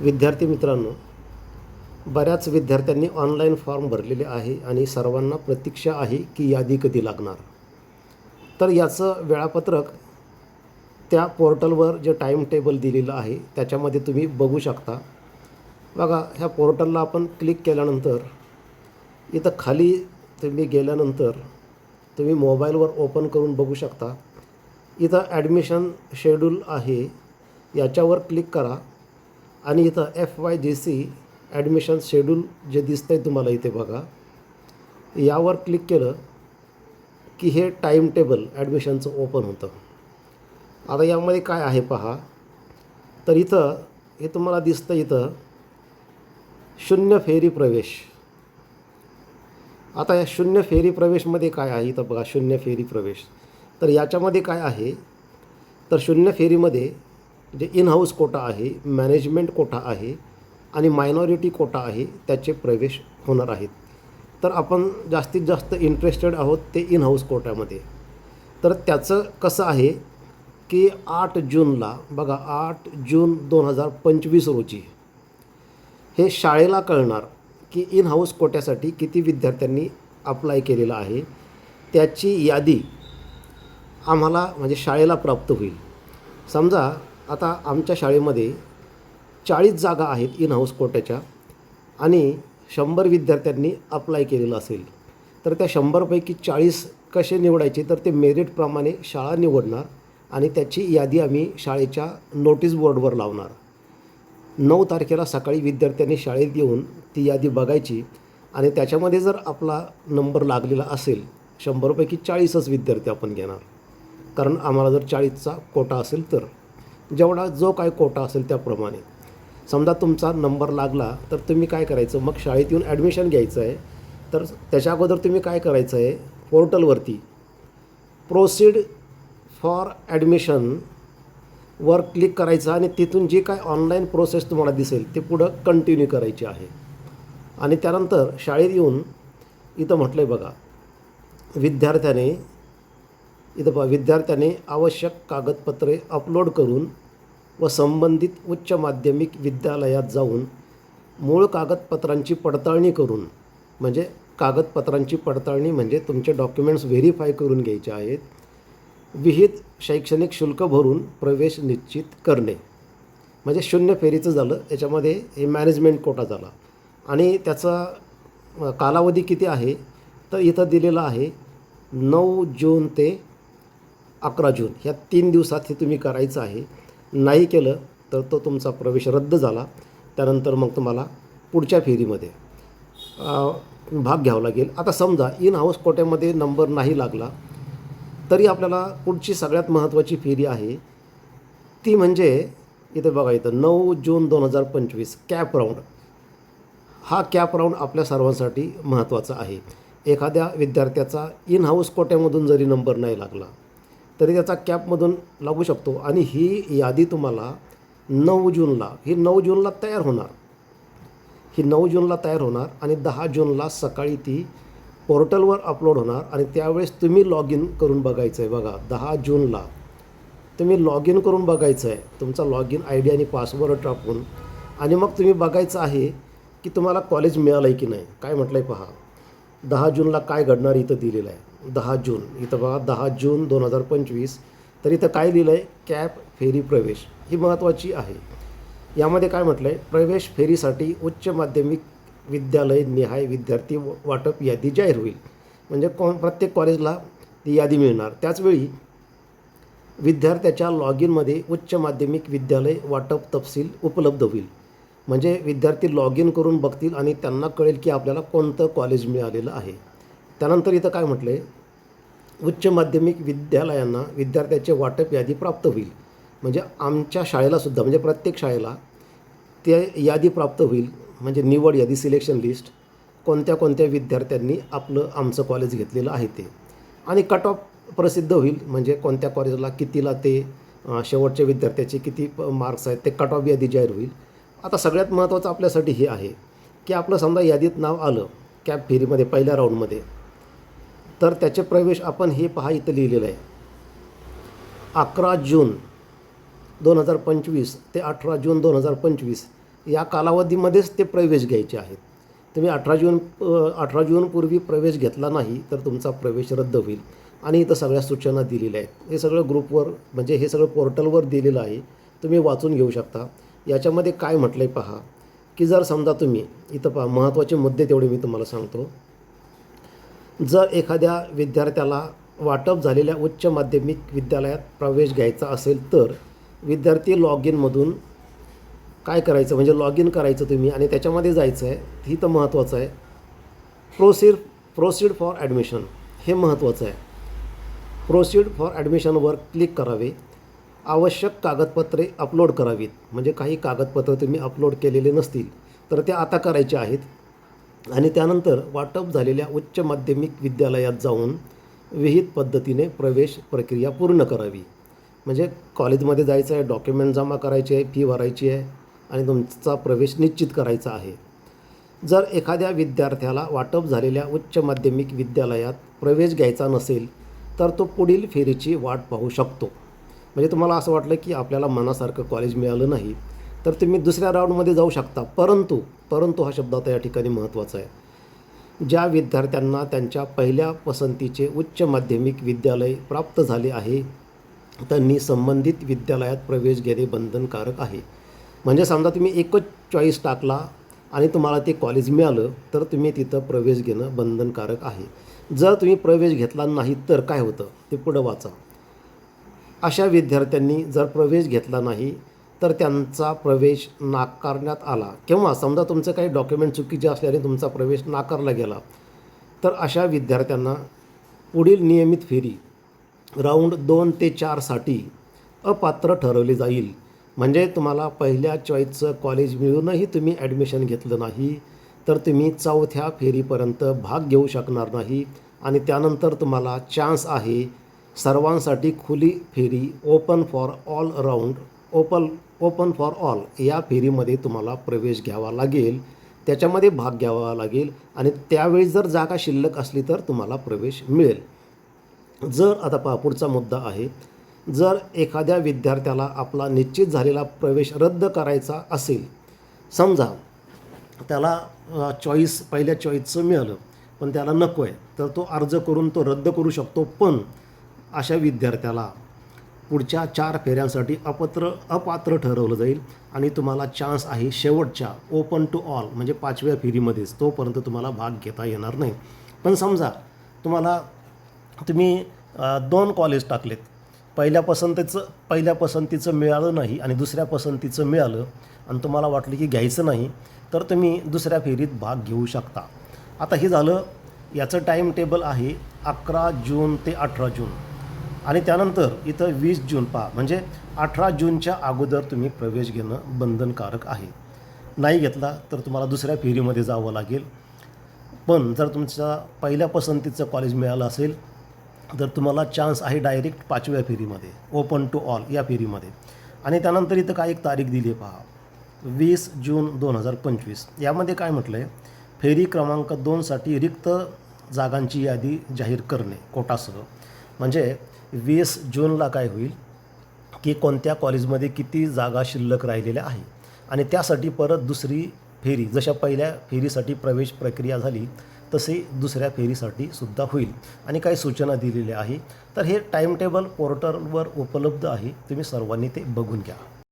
विद्यार्थी मित्रांनो बऱ्याच विद्यार्थ्यांनी ऑनलाईन फॉर्म भरलेले आहे आणि सर्वांना प्रतीक्षा आहे की यादी कधी लागणार. तर याचं वेळापत्रक त्या पोर्टलवर जे टाईम टेबल दिलेलं आहे त्याच्यामध्ये तुम्ही बघू शकता. बघा ह्या पोर्टलला आपण क्लिक केल्यानंतर इथं खाली तुम्ही गेल्यानंतर तुम्ही मोबाईलवर ओपन करून बघू शकता. इथं ॲडमिशन शेड्यूल आहे याच्यावर क्लिक करा. आणि इथं F Y J C admission schedule जे दिसतं आहे तुम्हाला इथे बघा यावर क्लिक केलं की हे टाईम टेबल ॲडमिशनचं ओपन होतं. आता यामध्ये काय आहे पहा? तर इथं हे तुम्हाला दिसतं इथं शून्य फेरी प्रवेश. आता या शून्य फेरी प्रवेशमध्ये काय आहे? इथं बघा शून्य फेरी प्रवेश. तर याच्यामध्ये काय आहे? तर शून्य फेरीमध्ये जे इन हाऊस कोटा आहे मॅनेजमेंट कोटा आहे आणि मायनॉरिटी कोटा आहे त्याचे प्रवेश होणार आहेत. तर आपण जास्तीत जास्त इंटरेस्टेड आहोत ते इन हाऊस कोट्यामध्ये. तर त्याचं कसं आहे की आठ जूनला बघा आठ जून दोन हजार पंचवीस रोजी हे शाळेला कळणार की इन हाऊस कोट्यासाठी किती विद्यार्थ्यांनी अप्लाय केलेलं आहे. त्याची यादी आम्हाला म्हणजे शाळेला प्राप्त होईल. समजा आता आमच्या शाळेमध्ये चाळीस जागा आहेत इन हाऊस कोट्याच्या आणि शंभर विद्यार्थ्यांनी अप्लाय केलेलं असेल. तर त्या शंभरपैकी चाळीस कसे निवडायचे? तर ते मेरिटप्रमाणे शाळा निवडणार आणि त्याची यादी आम्ही शाळेच्या नोटीस बोर्डवर लावणार. नऊ तारखेला सकाळी विद्यार्थ्यांनी शाळेत येऊन ती यादी बघायची आणि त्याच्यामध्ये जर आपला नंबर लागलेला असेल शंभरपैकी चाळीसच विद्यार्थी आपण घेणार. कारण आम्हाला जर चाळीसचा कोटा असेल तर. जेवढा जो काय कोटा असेल त्याप्रमाणे. समजा तुमचा नंबर लागला तर तुम्ही काय करायचं? मग शाळेत येऊन ॲडमिशन घ्यायचं आहे. तर त्याच्या अगोदर तुम्ही काय करायचं आहे? पोर्टलवरती प्रोसीड फॉर ॲडमिशन वर क्लिक करायचं आणि तिथून जी काय ऑनलाईन प्रोसेस तुम्हाला दिसेल ते पुढं कंटिन्यू करायची आहे. आणि त्यानंतर शाळेत येऊन इथं म्हटलं आहे बघा विद्यार्थ्याने इथं बघा विद्यार्थ्याने आवश्यक कागदपत्रे अपलोड करून व संबंधित उच्च माध्यमिक विद्यालयात जाऊन मूळ कागदपत्रांची पडताळणी करून म्हणजे कागदपत्रांची पडताळणी म्हणजे तुमचे डॉक्युमेंट्स व्हेरीफाय करून घ्यायचे आहेत विहित शैक्षणिक शुल्क भरून प्रवेश निश्चित करणे. म्हणजे शून्य फेरीचं झालं याच्यामध्ये हे मॅनेजमेंट कोटा झाला. आणि त्याचा कालावधी किती आहे? तर इथं दिलेला आहे नऊ जून ते अकरा जून. ह्या तीन दिवसात हे तुम्ही करायचं आहे. नाही केलं तर तो तुमचा प्रवेश रद्द झाला. त्यानंतर मग तुम्हाला पुढच्या फेरीमध्ये भाग घ्यावा लागेल. आता समजा इन हाऊस कोट्यामध्ये नंबर नाही लागला तरी आपल्याला पुढची सगळ्यात महत्त्वाची फेरी आहे. ती म्हणजे इथे बघा इथं नऊ जून दोन हजार पंचवीस कॅप राऊंड हा कॅप राऊंड आपल्या सर्वांसाठी महत्त्वाचा आहे. एखाद्या विद्यार्थ्याचा इन हाऊस कोट्यामधून जरी नंबर नाही लागला तरी त्याचा कॅपमधून लागू शकतो. आणि ही यादी तुम्हाला नऊ जूनला ही नऊ जूनला तयार होणार. ही नऊ जूनला तयार होणार आणि दहा जूनला सकाळी ती पोर्टलवर अपलोड होणार आणि त्यावेळेस तुम्ही लॉग इन करून बघायचं आहे बघा दहा जूनला तुम्ही लॉग इन करून बघायचं आहे तुमचा लॉग इन आय डी आणि पासवर्ड टाकून आणि मग तुम्ही बघायचं आहे की तुम्हाला कॉलेज मिळालं आहे की नाही. काय म्हटलं आहे पहा. दहा जूनला काय घडणार इथं दिलेलं आहे. दहा जून. इथं बघा दहा जून दोन हजार पंचवीस. तर इथं काय लिहिलं आहे कॅप फेरी प्रवेश. ही महत्त्वाची आहे. यामध्ये काय म्हटलं आहे प्रवेश फेरीसाठी उच्च माध्यमिक विद्यालय निहाय विद्यार्थी व- वाटप यादी जाहीर होईल. म्हणजे कॉ प्रत्येक कॉलेजला ती यादी मिळणार. त्याचवेळी विद्यार्थ्याच्या लॉग इनमध्ये उच्च माध्यमिक विद्यालय वाटप तपशील उपलब्ध होईल. म्हणजे विद्यार्थी लॉग इन करून बघतील आणि त्यांना कळेल की आपल्याला कोणतं कॉलेज मिळालेलं आहे. त्यानंतर इथं काय म्हटलं आहे उच्च माध्यमिक विद्यालयांना विद्यार्थ्याचे वाटप यादी प्राप्त होईल. म्हणजे आमच्या शाळेलासुद्धा म्हणजे प्रत्येक शाळेला ते यादी प्राप्त होईल. म्हणजे निवड यादी सिलेक्शन लिस्ट कोणत्या कोणत्या विद्यार्थ्यांनी आपलं आमचं कॉलेज घेतलेलं आहे ते. आणि कट ऑफ प्रसिद्ध होईल. म्हणजे कोणत्या कॉलेजला कितीला ते शेवटच्या विद्यार्थ्याचे किती मार्क्स आहेत ते कट ऑफ यादी जाहीर होईल. आता सगळ्यात महत्त्वाचं आपल्यासाठी हे आहे की आपलं समजा यादीत नाव आलं कॅब फेरीमध्ये पहिल्या राऊंडमध्ये तर त्याचे प्रवेश आपण हे पहा इथं लिहिलेलं आहे. अकरा जून दोन हजार पंचवीस ते अठरा जून दोन हजार पंचवीस या कालावधीमध्येच ते प्रवेश घ्यायचे आहेत. तुम्ही अठरा जून अठरा जूनपूर्वी प्रवेश घेतला नाही तर तुमचा प्रवेश रद्द होईल. आणि इथं सगळ्या सूचना दिलेल्या आहेत. हे सगळं ग्रुपवर म्हणजे हे सगळं पोर्टलवर दिलेलं आहे. तुम्ही वाचून घेऊ शकता. याच्यामध्ये काय म्हटलं आहे पहा की जर समजा तुम्ही इथं पहा महत्त्वाचे मुद्दे तेवढे मी तुम्हाला सांगतो. जर एखाद्या विद्यार्थ्याला वाटप झालेल्या उच्च माध्यमिक विद्यालयात प्रवेश घ्यायचा असेल तर विद्यार्थी लॉग इनमधून काय करायचं? म्हणजे लॉग इन करायचं तुम्ही आणि त्याच्यामध्ये जायचं आहे. ही तर महत्त्वाचं आहे. प्रोसीड प्रोसीड फॉर ॲडमिशन हे महत्त्वाचं आहे. प्रोसीड फॉर ॲडमिशनवर क्लिक करावे. आवश्यक कागदपत्रे अपलोड करावीत. म्हणजे काही कागदपत्र तुम्ही अपलोड केलेले नसतील तर ते आता करायचे आहेत. आणि त्यानंतर वाटप झालेल्या उच्च माध्यमिक विद्यालयात जाऊन विहित पद्धतीने प्रवेश प्रक्रिया पूर्ण करावी. म्हणजे कॉलेजमध्ये जायचं आहे डॉक्युमेंट जमा करायचे आहे फी भरायची आहे आणि तुमचा प्रवेश निश्चित करायचा आहे. जर एखाद्या विद्यार्थ्याला वाटप झालेल्या उच्च माध्यमिक विद्यालयात प्रवेश घ्यायचा नसेल तर तो पुढील फेरीची वाट पाहू शकतो. म्हणजे तुम्हाला असं वाटलं की आपल्याला मनासारखं कॉलेज मिळालं नाही तर तुम्ही दुसऱ्या राऊंडमध्ये जाऊ शकता. परंतु परंतु हा शब्द आता या ठिकाणी महत्त्वाचा आहे. ज्या विद्यार्थ्यांना त्यांच्या पहिल्या पसंतीचे उच्च माध्यमिक विद्यालय प्राप्त झाले आहे त्यांनी संबंधित विद्यालयात प्रवेश घेणे बंधनकारक आहे. म्हणजे समजा तुम्ही एकच चॉईस टाकला आणि तुम्हाला ते कॉलेज मिळालं तर तुम्ही तिथं प्रवेश घेणं बंधनकारक आहे. जर तुम्ही प्रवेश घेतला नाही तर काय होतं? ते पुढं वाचा. अशा विद्यार्थ्यांनी जर प्रवेश घेतला नाही तर त्यांचा प्रवेश नाकारण्यात आला. किंवा समजा तुमचं काही डॉक्युमेंट चुकीचे असल्याने तुमचा प्रवेश नाकारला गेला तर अशा विद्यार्थ्यांना पुढील नियमित फेरी राऊंड दोन ते चारसाठी अपात्र ठरवले जाईल. म्हणजे तुम्हाला पहिल्या चॉईसचं कॉलेज मिळूनही तुम्ही ॲडमिशन घेतलं नाही तर तुम्ही चौथ्या फेरीपर्यंत भाग घेऊ शकणार नाही आणि त्यानंतर तुम्हाला चान्स आहे सर्वांसाठी खुली फेरी open for all round open open for all या फेरीमध्ये तुम्हाला प्रवेश घ्यावा लागेल. त्याच्यामध्ये भाग घ्यावा लागेल आणि त्यावेळी जर जागा शिल्लक असली तर तुम्हाला प्रवेश मिळेल. जर आता पहा पुढचा मुद्दा आहे. जर एखाद्या विद्यार्थ्याला आपला निश्चित झालेला प्रवेश रद्द करायचा असेल समजा त्याला चॉईस पहिल्या चॉईसचं मिळालं पण त्याला नको आहे तर तो अर्ज करून तो रद्द करू शकतो. पण अशा विद्यार्थ्याला पुढच्या चार फेऱ्यांसाठी अपत्र अपात्र ठरवलं जाईल आणि तुम्हाला चान्स आहे शेवटच्या ओपन टू ऑल म्हणजे पाचव्या फेरीमध्येच. तोपर्यंत तुम्हाला भाग घेता येणार नाही. पण समजा तुम्हाला तुम्ही दोन कॉलेज टाकलेत. पहिल्या पसंतीचं पहिल्या पसंतीचं मिळालं नाही आणि दुसऱ्या पसंतीचं मिळालं आणि तुम्हाला वाटलं की घ्यायचं नाही तर तुम्ही दुसऱ्या फेरीत भाग घेऊ शकता. आता हे झालं याचं टाईम टेबल आहे अकरा जून ते अठरा जून. आणि त्यानंतर इथं वीस जून पहा म्हणजे अठरा जूनच्या अगोदर तुम्ही प्रवेश घेणं बंधनकारक आहे. नाही घेतला तर तुम्हाला दुसऱ्या फेरीमध्ये जावं लागेल. पण जर तुमचा पहिल्या पसंतीचं कॉलेज मिळालं असेल तर तुम्हाला चान्स आहे डायरेक्ट पाचव्या फेरीमध्ये ओपन टू ऑल या फेरीमध्ये. आणि त्यानंतर इथं काय एक तारीख दिली आहे पहा वीस जून दोन हजार पंचवीस. यामध्ये काय म्हटलं आहे फेरी क्रमांक दोनसाठी रिक्त जागांची यादी जाहीर करणे कोटासह. म्हणजे वीस जूनला काय होईल की कोणत्या कॉलेजमध्ये किती जागा शिल्लक राहिलेल्या आहे? आणि त्यासाठी परत दुसरी फेरी जशा पहिल्या फेरीसाठी प्रवेश प्रक्रिया झाली तसे दुसऱ्या फेरीसाठी सुद्धा होईल. आणि काही सूचना दिलेल्या आहे. तर हे टाईमटेबल पोर्टलवर उपलब्ध आहे. तुम्ही सर्वांनी ते बघून घ्या.